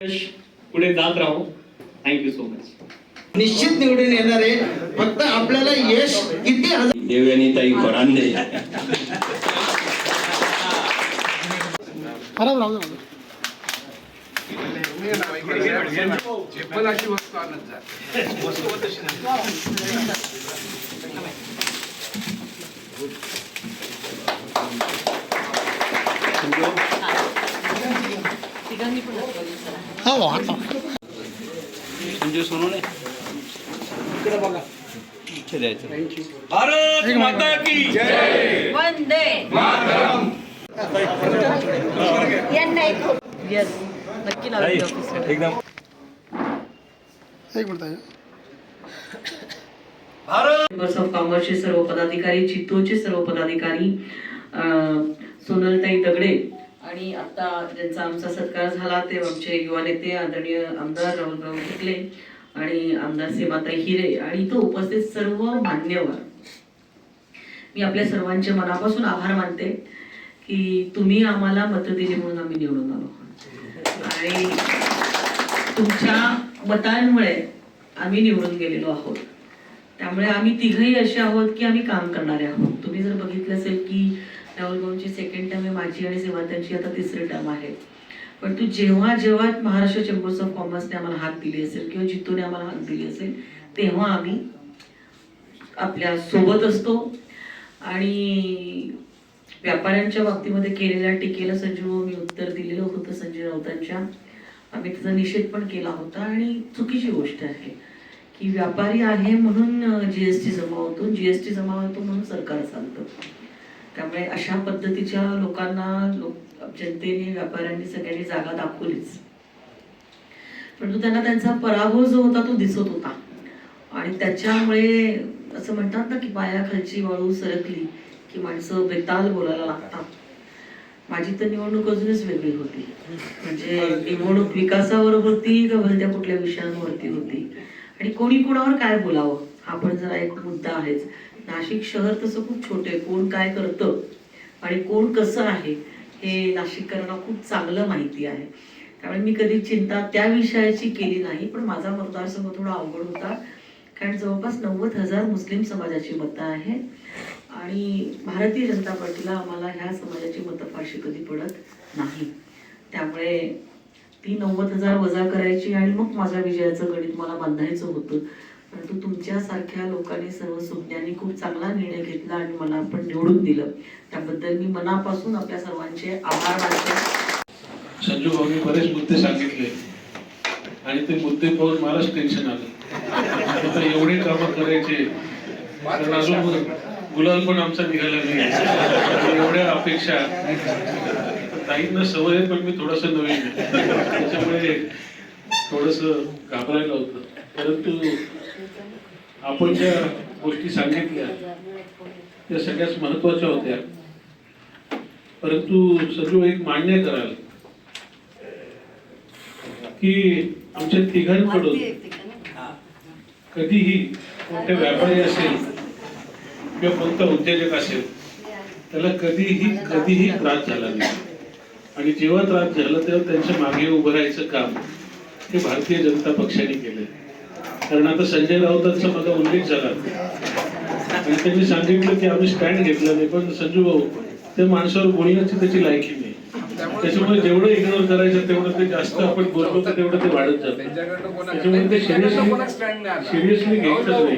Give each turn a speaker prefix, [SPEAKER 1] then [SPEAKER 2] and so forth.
[SPEAKER 1] यश पुढे जात राहू. थँक्यू सो मच
[SPEAKER 2] निश्चित निवडून येणार आहे. फक्त आपल्याला यश किती हजार
[SPEAKER 3] देवयानी ताई फरांदे
[SPEAKER 4] चप्पलाची वस्तू आणत जा
[SPEAKER 3] संजू सोनवणे
[SPEAKER 1] भारत माता की जय
[SPEAKER 5] वंदे यांना एक येस नक्की लावली ऑफिसर
[SPEAKER 1] एकदम
[SPEAKER 5] चेंबर्स ऑफ कॉमर्सचे सर्व पदाधिकारी चित्तोचे सर्व पदाधिकारी सोनलताई दगडे आणि आता ज्यांचा आमचा सत्कार झाला ते आमचे युवा नेते आदरणीय आमदार राहुलराव टिकले आणि आमदार सीमाताई हिरे आणि इथं उपस्थित सर्व मान्यवर. मी आपल्या सर्वांचे मनापासून आभार मानते की तुम्ही आम्हाला मतं दिली म्हणून आम्ही निवडून आलो. आणि तुमच्या मतांमुळे आम्ही निवडून गेलेलो आहोत. त्यामुळे आम्ही तिघही असे आहोत की आम्ही काम करणारे आहोत. तुम्ही जर बघितलं असेल की राहुल भाऊंची सेकंड टर्म आहे माझी आणि सेवातांची आता तिसरी टर्म आहे. पण तू जेव्हा जेव्हा महाराष्ट्र चेंबर्स ऑफ कॉमर्सने आम्हाला हात दिली असेल किंवा जितूने आम्हाला हात दिली असेल तेव्हा आम्ही आपल्यासोबत असतो. आणि व्यापाऱ्यांच्या बाबतीमध्ये केलेल्या टीकेला संजीव मी उत्तर दिलेलं होतं संजय राऊतांच्या. आम्ही त्याचा निषेध पण केला होता. आणि चुकीची गोष्ट आहे की व्यापारी आहे म्हणून जीएसटी जमा होतो. जीएसटी जमा होतो म्हणून सरकार चालतं त्यामुळे अशा पद्धतीच्या लोकांना लोक जनतेने व्यापाऱ्यांनी सगळ्यांनी जागा दाखवलीच. परंतु त्यांना त्यांचा पराभव जो होता तो दिसत होता. आणि त्याच्यामुळे असं म्हणतात ना की पायाखालची वाळू सरकली की माणसं बेताल बोलायला लागतात. माझी तर निवडणूक अजूनच वेगळी होती. म्हणजे निवडणूक विकासावर होती का भलत्या कुठल्या विषयांवरती होती? आणि कोणी कोणावर काय बोलावं? हा पण जरा एक मुद्दा आहेच. नाशिक शहर तसं खूप छोटे कोण काय करतं आणि कोण कसं आहे हे नाशिककरांना खूप चांगलं माहिती आहे. त्यामुळे मी कधी चिंता त्या विषयाची केली नाही पण माझा मतदारसंघ थोडा अवघड होता. कारण जवळपास नव्वद हजार मुस्लिम समाजाची मतं आहे. आणि भारतीय जनता पार्टीला आम्हाला ह्या समाजाची मतं फारशी कधी पडत नाही. त्यामुळे ती नव्वद हजार वजा करायची आणि मग माझ्या विजयाचं गणित मला बांधायचं होतं. परंतु तुमच्यासारख्या लोकांनी सर्व सुज्ञांनी खूप चांगला निर्णय घेतला आणि मला पण निवडून दिलं. त्याबद्दल मी मनापासून आपल्या सर्वांचे आभार मानते.
[SPEAKER 6] संजू भाऊनी बरेच मुद्दे सांगितले. आणि ते मुद्दे पाहून मलाच टेन्शन आलं. एवढे कामं करायचे. कारण अजून गुलाल पण आमचा निघाला नाही. एवढ्या अपेक्षा. ताईंना सवय आहे पण मी थोडस नवीन त्याच्यामुळे थोडस घाबरायला होतं. परंतु आपण ज्या गोष्टी सांगितल्या त्या सगळ्याच महत्त्वाच्या होत्या. परंतु संजू एक मान्य कराल की आमच्या तिघांकडून कधीही कोणत्या व्यापारी असेल किंवा कोणता उद्योजक असेल त्याला कधीही कधीही त्रास झाला नाही. आणि जेव्हा त्रास झाला तेव्हा त्यांच्या मागे उभं राहायचं काम हे भारतीय जनता पक्षाने केलंय. कारण आता संजय राऊतांचा माझा उल्लेख झाला. आणि त्यांनी सांगितलं की आम्ही स्टँड घेतला नाही पण संजू भाऊ त्या माणसावर बोलण्याची त्याची लायकी नाही. त्याच्यामुळे जेवढं इग्नोर करायचं तेवढं ते जास्त आपण बोललो तर तेवढं ते वाढत जातं. त्याच्यामुळे ते सिरियसली सिरियसली घ्यायचंच नाही.